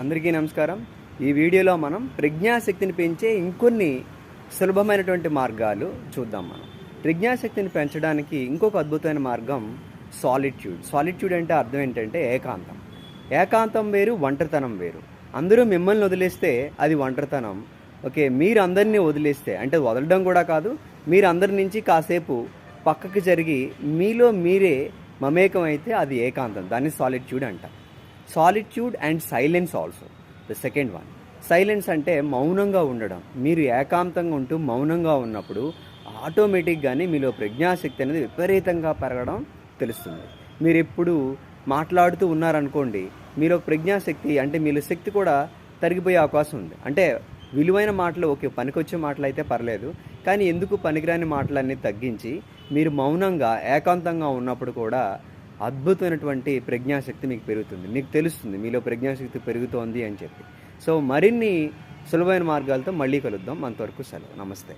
అందరికీ నమస్కారం. ఈ వీడియోలో మనం ప్రజ్ఞాశక్తిని పెంచే ఇంకొన్ని సులభమైనటువంటి మార్గాలు చూద్దాం మనం. ప్రజ్ఞాశక్తిని పెంచడానికి ఇంకొక అద్భుతమైన మార్గం సాలిట్యూడ్ సాలిట్యూడ్ అంటే అర్థం ఏంటంటే ఏకాంతం. ఏకాంతం వేరు ఒంటరితనం వేరు. అందరూ మిమ్మల్ని వదిలేస్తే అది ఒంటరితనం. ఓకే మీరు అందరినీ వదిలేస్తే అంటే వదలడం కూడా కాదు మీరు అందరి నుంచి కాసేపు పక్కకి జరిగి మీలో మీరే మమేకం అయితే అది ఏకాంతం. దాన్ని సాలిట్యూడ్ అంటారు solitude and silence also the second one silence అంటే మౌనంగా ఉండడం. మీరు ఏకాంతంగా ఉంటూ మౌనంగా ఉన్నప్పుడు ఆటోమేటిక్గానే మీలో ప్రజ్ఞాశక్తి అనేది విపరీతంగా పెరగడం తెలుస్తుంది. మీరు ఎప్పుడు మాట్లాడుతూ ఉన్నారనుకోండి మీలో ప్రజ్ఞాశక్తి అంటే మీలో శక్తి కూడా తరిగిపోయే అవకాశం ఉంది. అంటే విలువైన మాటలు ఓకే పనికొచ్చే మాటలు అయితే పర్లేదు కానీ ఎందుకు పనికిరాని మాటలన్నీ తగ్గించి మీరు మౌనంగా ఏకాంతంగా ఉన్నప్పుడు కూడా అద్భుతమైనటువంటి ప్రజ్ఞాశక్తి మీకు పెరుగుతుంది. మీకు తెలుస్తుంది మీలో ప్రజ్ఞాశక్తి పెరుగుతోంది అని చెప్పి. సో మరిన్ని సులభమైన మార్గాలతో మళ్ళీ కలుద్దాం. అంతవరకు సెలవు. నమస్తే.